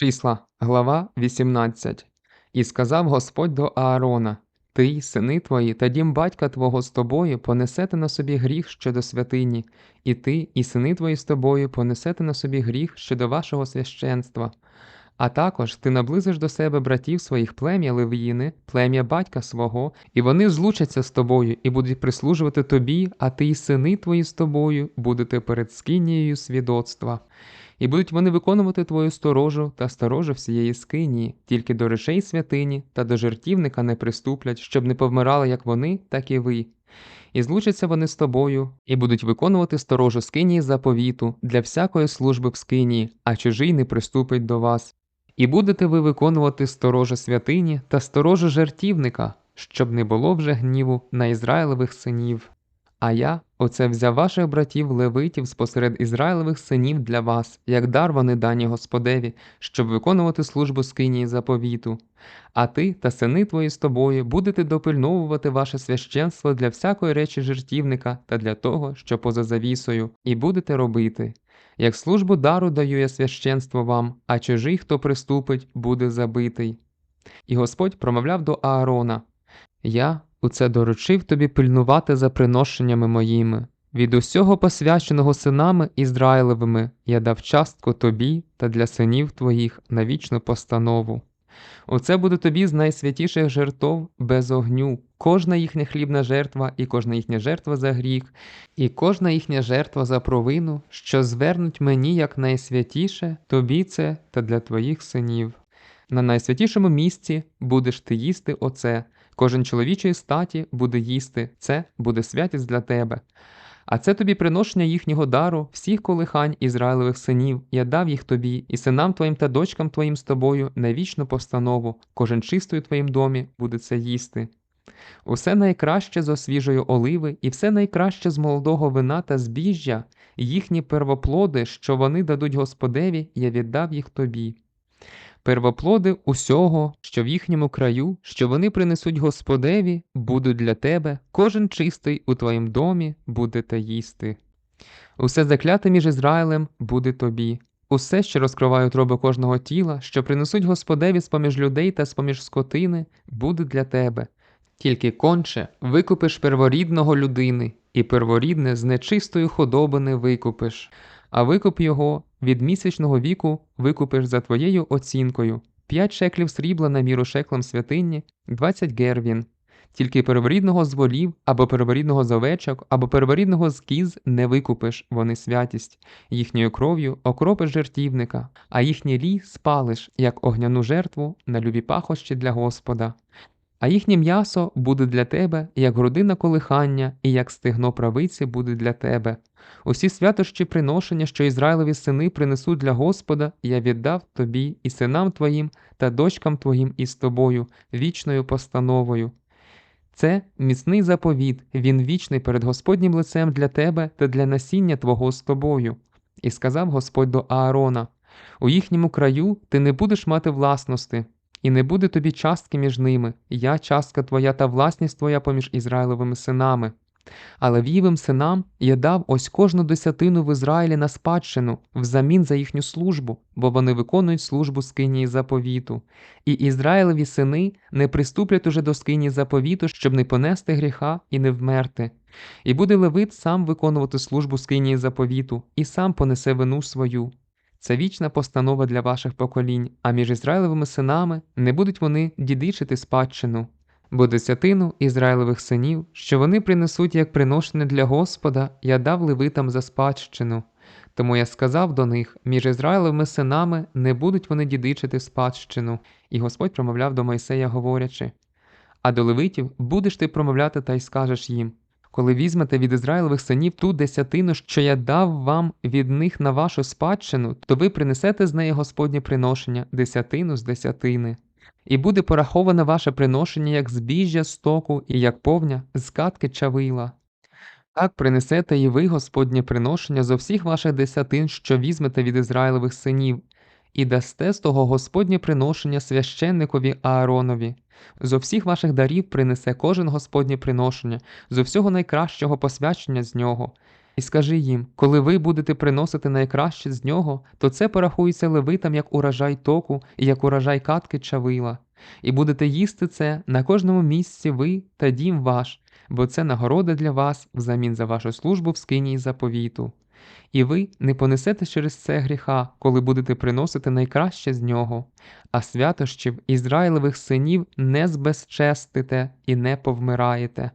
Числа, глава 18. І сказав Господь до Аарона: Ти, сини твої та дім батька твого з тобою понесете на собі гріх щодо святині, і ти, і сини твої з тобою понесете на собі гріх щодо вашого священства. А також ти наблизиш до себе братів своїх плем'я Левіїни, плем'я батька свого, і вони злучаться з тобою і будуть прислужувати тобі, а ти й сини твої з тобою будете перед скинією свідоцтва. І будуть вони виконувати твою сторожу та сторожу всієї скинії, тільки до речей святині та до жертівника не приступлять, щоб не повмирали як вони, так і ви. І злучаться вони з тобою, і будуть виконувати сторожу скинії заповіту для всякої служби в скинії, а чужий не приступить до вас. І будете ви виконувати сторожу святині та сторожу жертівника, щоб не було вже гніву на Ізраїлевих синів. А я оце взяв ваших братів левитів спосеред Ізраїлевих синів для вас, як дар вони дані Господеві, щоб виконувати службу скинії заповіту. А ти та сини твої з тобою будете допильновувати ваше священство для всякої речі жертівника та для того, що поза завісою, і будете робити. Як службу дару даю я священство вам, а чужий, хто приступить, буде забитий. І Господь промовляв до Аарона Я у це доручив тобі пильнувати за приношеннями моїми. Від усього посвяченого синами Ізраїлевими я дав частку тобі та для синів твоїх на вічну постанову. Оце буде тобі з найсвятіших жертв без огню, кожна їхня хлібна жертва, і кожна їхня жертва за гріх, і кожна їхня жертва за провину, що звернуть мені як найсвятіше, тобі це та для твоїх синів. На найсвятішому місці будеш ти їсти оце, кожен чоловічої статі буде їсти, це буде святість для тебе. А це тобі приношення їхнього дару, всіх колихань Ізраїлевих синів, я дав їх тобі, і синам твоїм та дочкам твоїм з тобою на вічну постанову, кожен чистий у твоїм домі буде це їсти. Усе найкраще з освіжої оливи, і все найкраще з молодого вина та збіжжя, їхні первоплоди, що вони дадуть Господеві, я віддав їх тобі. Первоплоди усього, що в їхньому краю, що вони принесуть Господеві, будуть для тебе, кожен чистий у твоїм домі будете їсти. Усе закляте між Ізраїлем буде тобі, усе, що розкриває утроби кожного тіла, що принесуть Господеві з поміж людей та з поміж скотини, буде для тебе. Тільки конче викупиш перворідного людини, і перворідне з нечистої худобини викупиш а викуп його від місячного віку викупиш за твоєю оцінкою 5 шеклів срібла на міру шеклам святині, 20 гервін. Тільки перворідного з волів, або перворідного з овечок, або перворідного з кіз не викупиш, вони святість, їхньою кров'ю окропиш жертівника, а їхній лій спалиш, як огняну жертву на любі пахощі для Господа. А їхнє м'ясо буде для тебе, як грудина колихання, і як стегно правиці буде для тебе. Усі святощі приношення, що Ізраїлеві сини принесуть для Господа, я віддав тобі і синам твоїм та дочкам твоїм із тобою, вічною постановою. Це міцний заповіт, він вічний перед Господнім лицем для тебе та для насіння твого з тобою. І сказав Господь до Аарона: У їхньому краю ти не будеш мати власності, і не буде тобі частки між ними, я частка твоя та власність твоя поміж Ізраїлевими синами. Але в'ївим синам я дав ось кожну десятину в Ізраїлі на спадщину взамін за їхню службу, бо вони виконують службу скинії заповіту, і Ізраїлеві сини не приступлять уже до скинії заповіту, щоб не понести гріха і не вмерти. І буде Левит сам виконувати службу скинії заповіту, і сам понесе вину свою. Це вічна постанова для ваших поколінь, а між Ізраїлевими синами не будуть вони дідичити спадщину бо десятину Ізраїлевих синів, що вони принесуть як приношення для Господа, я дав левитам за спадщину. Тому я сказав до них між Ізраїлевими синами не будуть вони дідичити спадщину, і Господь промовляв до Мойсея, говорячи А до левитів будеш ти промовляти та й скажеш їм коли візьмете від Ізраїлевих синів ту десятину, що я дав вам від них на вашу спадщину, то ви принесете з неї Господнє приношення, десятину з десятини і буде пораховане ваше приношення як збіжжя стоку і як повня з катки чавила. Так принесете і ви Господнє приношення зо всіх ваших десятин, що візьмете від Ізраїлевих синів, і дасте з того Господнє приношення священникові Ааронові. Зо всіх ваших дарів принесе кожен Господнє приношення, зо всього найкращого посвячення з нього, і скажи їм, коли ви будете приносити найкраще з нього, то це порахується левитам як урожай току і як урожай катки чавила. І будете їсти це на кожному місці ви та дім ваш, бо це нагорода для вас взамін за вашу службу в скинії заповіту. І ви не понесете через це гріха, коли будете приносити найкраще з нього, а святощів Ізраїлевих синів не збезчестите і не повмираєте.